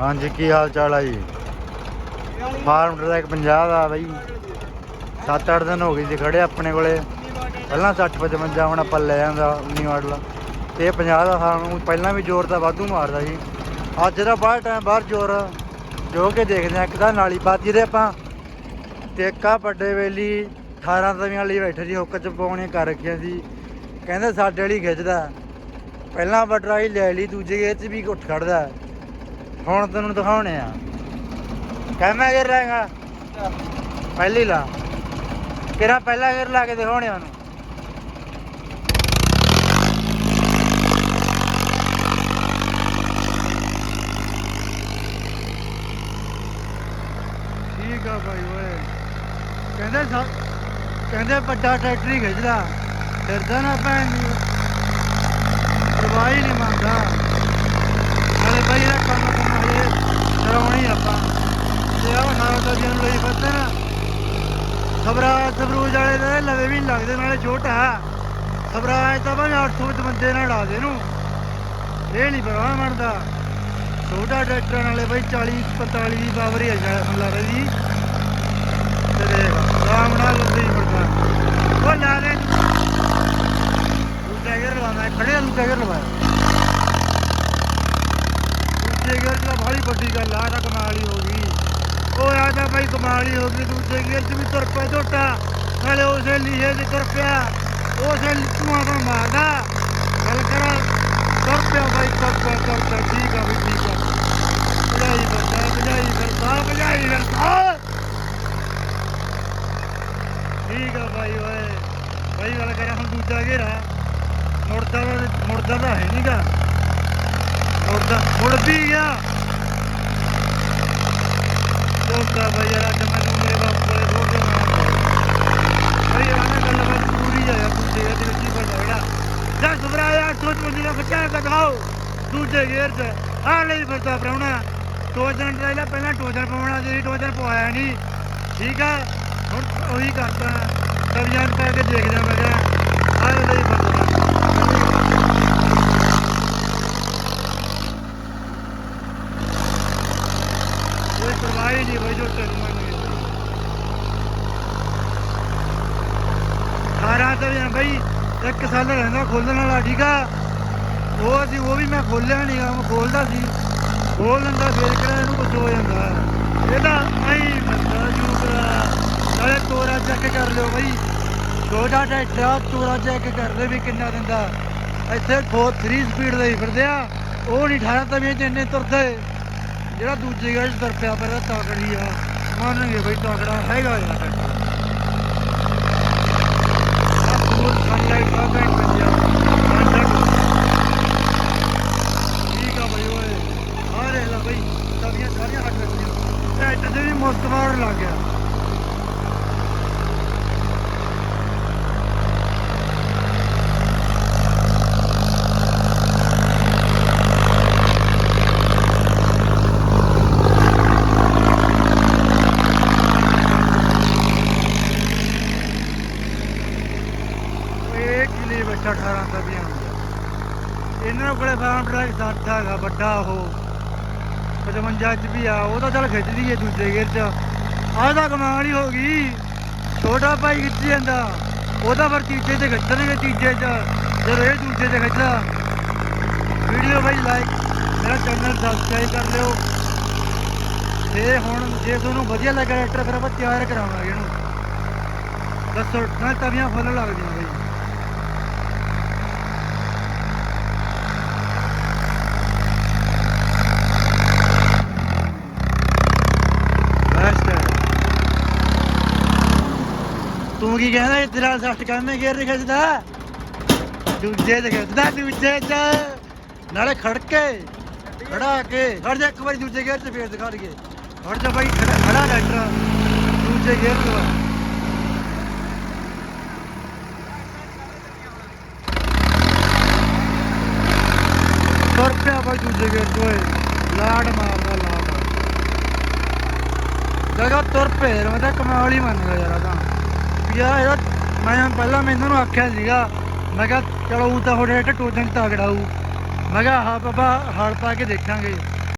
ਹਾਂਜੀ, ਕੀ ਹਾਲ ਚਾਲ ਆ ਜੀ? ਫਾਰਮ ਟਰੈਕ 50 ਦਾ ਬਈ। 7-8 ਦਿਨ ਹੋ ਗਏ ਜੀ ਖੜੇ ਆਪਣੇ ਕੋਲੇ। ਪਹਿਲਾਂ 60 55 ਹੁਣ ਆਪਾਂ ਲੈ ਜਾਂਦਾ 19 ਮਾਡਲ। ਤੇ ਇਹ 50 ਦਾ ਸਾਨੂੰ ਪਹਿਲਾਂ ਵੀ ਜ਼ੋਰ ਤਾਂ ਵਾਧੂ ਮਾਰਦਾ ਜੀ। ਅੱਜ ਦਾ ਬਾਹਰ ਟਾਈਮ ਬਾਹਰ ਜ਼ੋਰ ਜੋ ਕੇ ਦੇਖਦੇ ਆ, ਇੱਕ ਤਾਂ ਨਾਲੀ ਪਾਤੀ ਦੇ ਆਪਾਂ ਟੇਕਾ ਵੱਡੇ ਵੇਲੀ 18 ਤਵੀਆਂ ਲਈ ਬੈਠੇ ਸੀ, ਹੁੱਕ ਚ ਪਾਉਣੀਆਂ ਕਰ ਰੱਖੀਆਂ ਸੀ। ਕਹਿੰਦੇ ਸਾਡੇ ਵਾਲੀ ਖਿੱਚਦਾ। ਪਹਿਲਾਂ ਵਟਰਾਈ ਲੈ ਲਈ, ਦੂਜੇ ਗੇਰ ਚ ਵੀ ਉੱਠ ਖੜਦਾ ਹੁਣ ਤੈਨੂੰ ਦਿਖਾਉਣੇ ਆ। ਕਹਿਣਾ ਗੇਰ ਲਾਂਗਾ ਪਹਿਲੀ ਲਾ। ਕਿਹੜਾ ਪਹਿਲਾ ਗੇਰ ਲਾ ਕੇ ਦਿਖਾਉਣੇ ਉਹਨੂੰ? ਠੀਕ ਆ ਭਾਈ ਓਏ। ਕਹਿੰਦੇ ਕਹਿੰਦੇ ਵੱਡਾ ਟਰੈਕਟਰ ਹੀ ਖਿੱਚਦਾ। ਫਿਰਦਾ ਨਾ ਭੈਣ ਦੀ ਪਰਵਾਹੀ ਨਹੀਂ ਮੰਨਦਾ। ਨਾਲੇ ਭਾਈ ਇਹਦਾ ਕੰਮ ਕਰਾਉਣੀ ਆਪਾਂ। ਤੇ ਆਹ ਨਾਲ ਦਾ ਜਨ ਲਈ ਫੱਤੇ ਨਾ ਖਬਰਾਂ ਸਬਰੂਜ ਵਾਲੇ ਦੇ ਲਵੇ ਵੀ ਲੱਗਦੇ, ਨਾਲੇ ਛੋਟਾ ਖਬਰਾਂ ਤਾਂ ਭਾਵੇਂ 800 ਚ ਬੰਦੇ ਨਾਲ ਡਾ ਦੇ ਨੂੰ ਇਹ ਨਹੀਂ ਪਰਵਾਹ ਮੰਨਦਾ ਛੋਟਾ ਟਰੈਕਟਰ ਨਾਲੇ ਬਾਈ 40 45 ਦੀ ਪਾਵਰ ਹੀ ਆ ਜਾ ਹਮਲਾ ਰਹੀ ਤੇ ਦੇਖ ਰਾਮ ਨਾਲ ਲੱਭੀ ਪੜਦਾ ਉਹ ਲਾ ਦੇ। ਤੂੰ ਟੈਗਰ ਖੜੇ ਨੂੰ ਟੈਗਰ ਲਵਾਇਆ। ਦੂਜੇ ਗੇਅਰ 'ਚ ਤਾਂ ਬੜੀ ਵੱਡੀ ਗੱਲ ਆ ਤਾਂ ਕਮਾਲ ਹੀ ਹੋ ਗਈ। ਉਹ ਆ ਤਾਂ ਬਾਈ ਕਮਾਲ ਹੀ ਹੋ ਗਈ ਦੂਜੇ ਗੇਅਰ 'ਚ ਵੀ ਤੁਰ ਪਿਆ ਝੋਟਾ। ਨਾਲੇ ਉਸੇ ਲੀਹੇ 'ਚ ਤੁਰ ਪਿਆ ਉਸੇ ਲਿੱਟੂਆਂ ਤੋਂ ਮਾਰਦਾ। ਗੱਲ ਕਰਾਂ ਤੁਰ ਪਿਆ ਬਾਈ, ਤੁਰ ਪਿਆ ਤੁਰ ਪਿਆ, ਠੀਕ ਆ ਵੀ ਠੀਕ ਆ। ਭਜਾਈ ਫਿਰਦਾ ਭਜਾਈ ਫਿਰਦਾ ਭਜਾਈ ਫਿਰਦਾ। ਠੀਕ ਆ ਬਾਈ ਓਏ। ਬਾਈ ਗੱਲ ਕਰਾਂ, ਹੁਣ ਦੂਜਾ ਘੇਰਾ। ਮੁੜਦਾ ਤਾਂ ਮੁੜਦਾ ਤਾਂ ਹੈ ਨਹੀਂਗਾ ਮੁੜਦਾ ਮੁੜ ਵੀ ਗਿਆ ਦੋਸਤਾ ਯਾਰ ਅੱਜ ਮੈਨੂੰ ਮੇਰੇ ਬਾਪ ਕੋਲੇ ਰੋਡ ਦੇ ਬਾਈ ਯਾਰ ਨਾ ਗੱਲ ਬਾਤ ਪੂਰੀ ਆ ਯਾਰ, ਦੂਜੇ ਘੇਰ ਵਿੱਚ ਹੀ ਬੰਦਾ ਜਿਹੜਾ ਜਾ ਸੁਭਰਾ ਯਾਰ ਸੋਚ ਮੁੰਡੀ ਦਾ ਖੱਚਾ ਦਿਖਾਓ। ਦੂਜੇ ਗੇਰ 'ਚ ਆ ਲਈ ਫਿਰਦਾ ਪ੍ਰਾਹੁਣਾ। ਟੋਜਨ ਟਰਾਇਲਾ ਪਹਿਲਾਂ ਟੋਜਨ ਪਵਾਉਣਾ ਸੀ ਟੋਜਨ ਪਵਾਇਆ ਨਹੀਂ। ਠੀਕ ਆ, ਹੁਣ ਉਹੀ ਕਰਦਾ। ਤਵੀਆਂ ਪਾ ਕੇ ਦੇਖਦਾ ਮੈਂ ਕਿਹਾ ਲਈ ਫਿਰਦਾ ਕੋਈ ਪਰਵਾਹ ਹੀ ਨਹੀਂ ਬਈ ਜੋ ਤੈਨੂੰ ਬਈ ਇੱਕ ਸਾਲ ਰਹਿੰਦਾ ਖੋਲਣ ਵਾਲਾ ਠੀਕ ਆ ਉਹ ਸੀ ਉਹ ਵੀ ਮੈਂ ਖੋਲਿਆ ਨਹੀਂ ਗਾ ਮੈਂ ਖੋਲਦਾ ਸੀ ਖੋਲ ਲੈਂਦਾ ਫੇਰ ਕਿਹੜਾ ਇਹਨੂੰ ਕੁਝ ਹੋ ਜਾਂਦਾ ਇਹਦਾ ਐਂ ਬੰਦਾ ਜੂਕਰਾ ਨਾਲੇ ਤੋਰਾ ਚੈੱਕ ਕਰ ਲਿਓ ਬਈ ਛੋਟਾ ਟਰੈਕਟਰ ਤੋਰਾ ਚੈੱਕ ਕਰ ਲੈ ਵੀ ਕਿੰਨਾ ਦਿੰਦਾ ਇੱਥੇ 4 3 ਸਪੀਡ ਦੇ ਫਿਰਦੇ ਆ ਉਹ ਨਹੀਂ 18 ਤਵੀਆਂ ਚ ਇੰਨੇ ਤੁਰਦੇ ਜਿਹੜਾ ਦੂਜੀ ਗਾੜੀ ਤੁਰ ਪਿਆ ਪਰ ਤਾਕੜੀ ਆ ਮੰਨਣਗੇ ਬਈ ਤਾਕੜਾ, ਹੈਗਾ ਯਾਰ ਟਰੈਕਟਰ ਫੁੱਲ ਸਨਲਾਈਟ ਆ, ਬੈਠ ਪੈਂਦੀ ਠੀਕ ਆ ਬਈ ਓਏ। ਆ ਲਾ ਬਈ ਤਵੀਆਂ ਸਾਰੀਆਂ ਹਟ ਗਈਆਂ ਟਰੈਕਟਰ ਦੇ ਵੀ ਮੁਸਤਮਾਰ ਲੱਗ ਗਿਆ। ਇਹ ਕਿਲੇ ਬੱਚਾ 18 ਇਹਨਾਂ ਕੋਲੇ ਫਾਰਮ ਟਰੈਕ ਸੱਤ ਹੈਗਾ ਵੱਡਾ ਉਹ। 55 ਚ ਵੀ ਆ, ਉਹ ਤਾਂ ਚੱਲ ਖਿੱਚਦੀ ਏ ਦੂਜੇ ਗੇਰ ਚ। ਆਹ ਤਾਂ ਕਮਾਲ ਹੀ ਹੋ ਗਈ। ਛੋਟਾ ਭਾਈ ਖਿੱਚੀ ਜਾਂਦਾ। ਉਹਦਾ ਫਿਰ ਤੀਜੇ ਤੇ ਖਿੱਚਣਗੇ, ਤੀਜੇ ਚ। ਜਦੋਂ ਇਹ ਦੂਜੇ ਤੇ ਖਿੱਚਦਾ, ਵੀਡੀਓ ਭਾਈ ਲਾਈਕ ਮੇਰਾ ਚੈਨਲ ਸਬਸਕ੍ਰਾਈਬ ਕਰ ਲਿਓ। ਤੇ ਹੁਣ ਜੇ ਤੁਹਾਨੂੰ ਵਧੀਆ ਲੱਗਾ ਟਰੈਕਟਰ ਫਿਰ ਆਪਾਂ ਤਿਆਰ ਕਰਾਵਾਂਗੇ ਇਹਨੂੰ। ਦੱਸੋ ਨਾ ਤਵੀਆਂ ਫੁੱਲ ਲੱਗਦੀਆਂ ਬਈ ਬੈਸਟ ਹੈ ਤੂੰ ਕੀ ਕਹਿੰਦਾ ਇਹ ਤੇਰਾ ਸੱਟ ਕਹਿੰਦੇ ਗੇਰ ਨਹੀਂ ਖਿੱਚਦਾ? ਦੂਜੇ ਤੇ ਖਿੱਚਦਾ, ਦੂਜੇ ਚ। ਨਾਲੇ ਖੜ ਕੇ ਖੜਾ ਕੇ, ਖੜ ਜਾ ਇੱਕ ਵਾਰੀ ਦੂਜੇ ਗੇਰ ਤੇ ਫੇਰ ਦਿਖਾ ਲਈਏ ਖੜ ਜਾ ਬਾਈ, ਖੜਾ ਖੜਾ ਦੂਜੇ ਗੇਰ ਤੇ ਤੁਰ ਪਿਆ ਬਾਈ ਦੂਜੇ ਗੇਰ ਤੋਂ ਓਏ। ਲਾੜ ਮਾਰਦਾ ਲਾੜ ਜਗਾ ਤੁਰ ਪਏ ਮੈਂ ਕਮਾਲ ਹੀ ਮੰਨ ਗਿਆ ਯਾਰ ਆ ਤਾਂ। ਯਾਰ ਇਹਦਾ। ਮੈਂ ਪਹਿਲਾਂ ਮੈਂ ਇਹਨਾਂ ਨੂੰ ਆਖਿਆ ਸੀਗਾ। ਮੈਂ ਕਿਹਾ, ਚਲੋ ਊਂ ਤਾਂ ਤੁਹਾਡੇ ਟੋਜਨ ਤਗੜਾ ਹੋਊ। ਮੈਂ ਕਿਹਾ, ਹਾਂ ਬਾਬਾ ਹਲ ਪਾ ਕੇ ਦੇਖਾਂਗੇ।